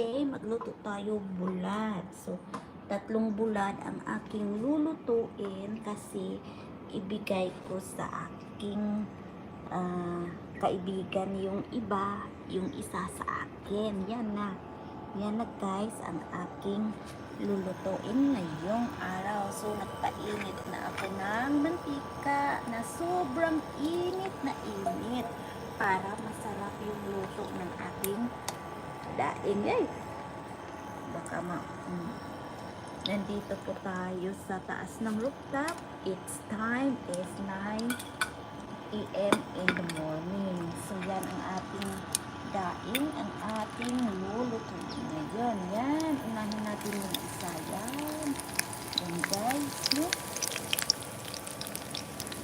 today, magluto tayo bulad. So, tatlong bulad ang aking lulutuin kasi ibigay ko sa aking ah, kaibigan yung iba, yung isa sa akin. Yan na. Yan na guys, ang aking lulutuin ngayong araw. So, nagpainit na ako ng mantika na sobrang init na init para masarap yung luto ng ating daing. Ay! Baka ma... mm. Nandito po tayo sa taas ng rooftop. It's time is 9 a.m. in the morning. So, yan ang ating daing, ang ating lulutuin ngayon. Yan, unahin natin yung isa. Yan. Yan guys, no?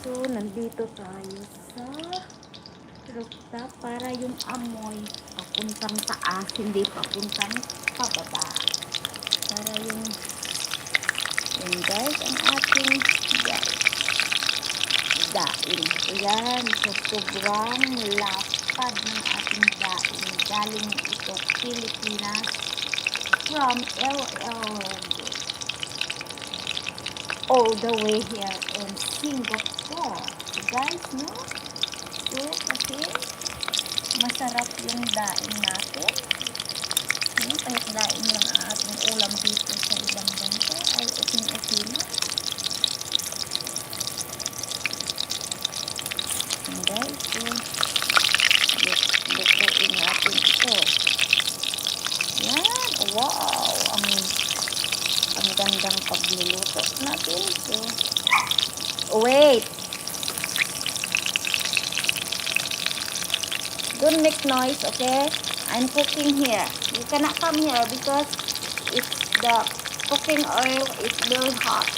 So, nandito tayo sa rooftop para yung amoy papuntang taas, hindi papuntang pababa. Para yung yan guys, ang ating guys daing. Ayan, so sobrang lapad ng ating daing. Galing ito Pilipinas from LL all the way here in Singapore. Guys, no? So, masarap yung daing natin. No? Kahit daing lang ang ating ulam dito sa ibang bansa ay. Ayan, guys, so, lut- lutuin natin ito. Yan, wow, ang ang gandang pagluluto natin. So, wait. Don't make noise, okay? I'm cooking here. You cannot come here because it's the cooking oil is very hot.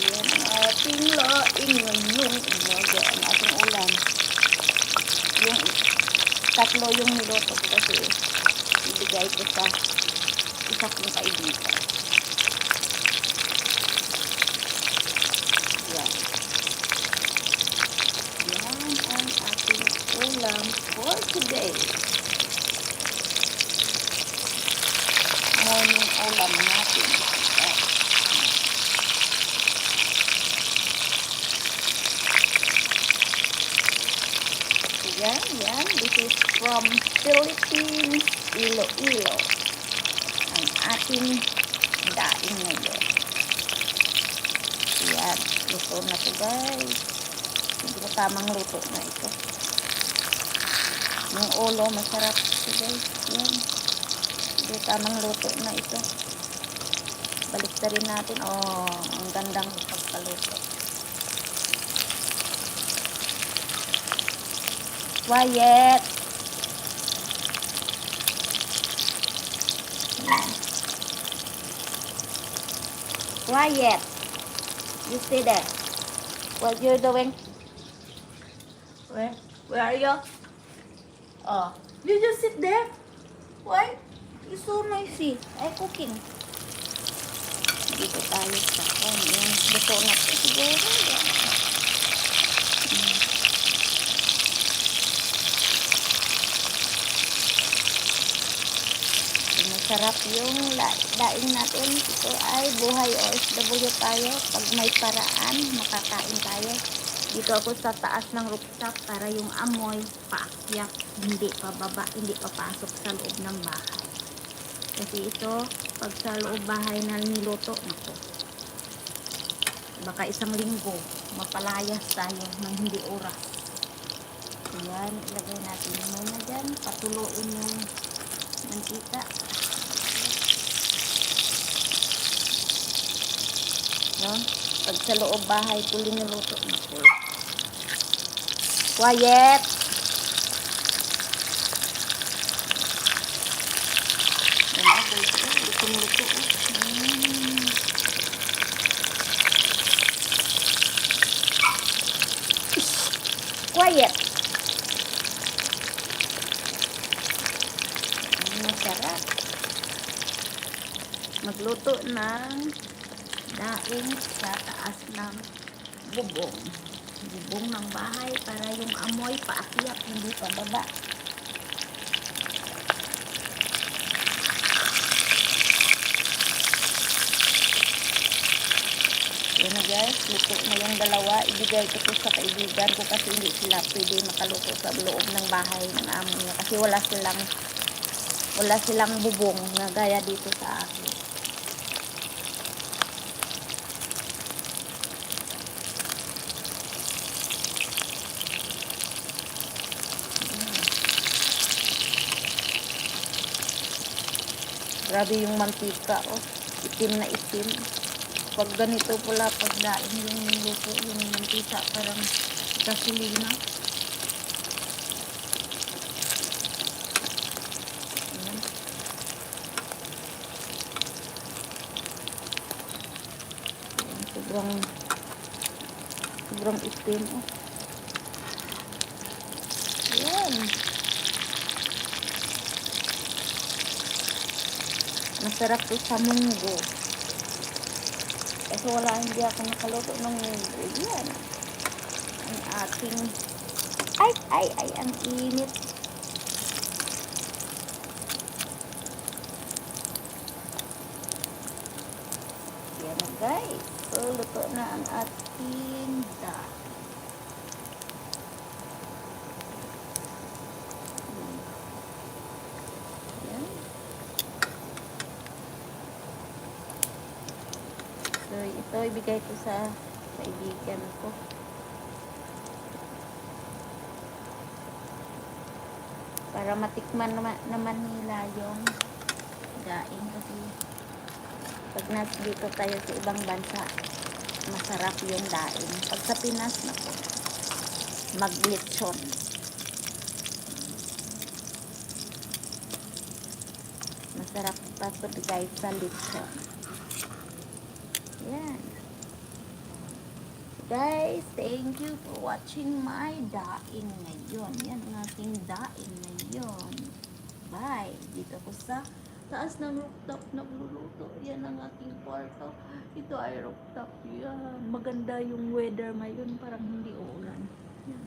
Yan ating laing yung umaga, ang ating ulam. Yung tatlo yung niluto ko kasi ibigay ko sa isa kong kaibigan. Yan. Yan ang ating ulam for today. Morning ulam natin. Yan. Yan, yan. This is from Philippines, Iloilo. Ang ating daing ngayon. Yan. Luto na to guys. Siguro tamang luto na ito. Yung ulo, masarap ito guys. Yan. Siguro tamang luto na ito. Balik rin natin. Oh, ang gandang pagkaluto. Quiet. Yan. Quiet. You stay there. What you doing? Where? Where are you? Oh, you just sit there. Why? You so noisy. I cooking. Dito tayo sa oh, yung luto na to siguro. Masarap yung la- daing natin. Ito ay buhay OFW tayo. Pag may paraan, makakain tayo. Dito ako sa taas ng rooftop para yung amoy paakyat, hindi pababa, hindi papasok sa loob ng bahay. Kasi ito, pag sa loob bahay na niluto, nako. Baka isang linggo, mapalayas tayo ng hindi oras. Ayan, ilagay natin muna dyan. Patuloyin yung mantika. No? Pag sa loob bahay linuluto nako. Quiet! Quiet! Masarap. Magluto ng daing sa taas ng bubong. Bubong ng bahay para yung amoy paakyat, hindi pababa. Yun na guys, luto na yung dalawa. Ibigay ko po sa kaibigan ko kasi hindi sila pwede makaluto sa loob ng bahay ng amo. Kasi wala silang wala silang bubong na gaya dito sa akin. Grabe yung mantika, oh. Itim na itim. Pag ganito pula, pag daing yung luto, yung mantika, parang gasolina. Sobrang sobrang itim, oh. Ayan. Masarap to sa munggo. Kasi wala, hindi ako nakaluto ng munggo. Yan. Ang aking... Ay, ay, ay, ang init. Yan na guys. So, luto na ang ating da. Yan. So, ito ibigay ko sa kaibigan ko. Para matikman naman, naman nila yung daing kasi pag nas dito tayo sa ibang bansa, masarap yung daing. Pag sa Pinas, nako, maglitson. Masarap pa to guys sa litson. Yan. Guys, thank you for watching my daing ngayon. Yan ang aking daing ngayon. Bye. Dito ko sa taas ng rooftop nagluluto. Yan ang aking kwarto. Ito ay rooftop. Yan. Maganda yung weather ngayon. Parang hindi uulan. Yan.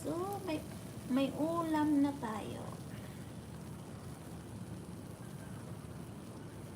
So, may, may ulam na tayo.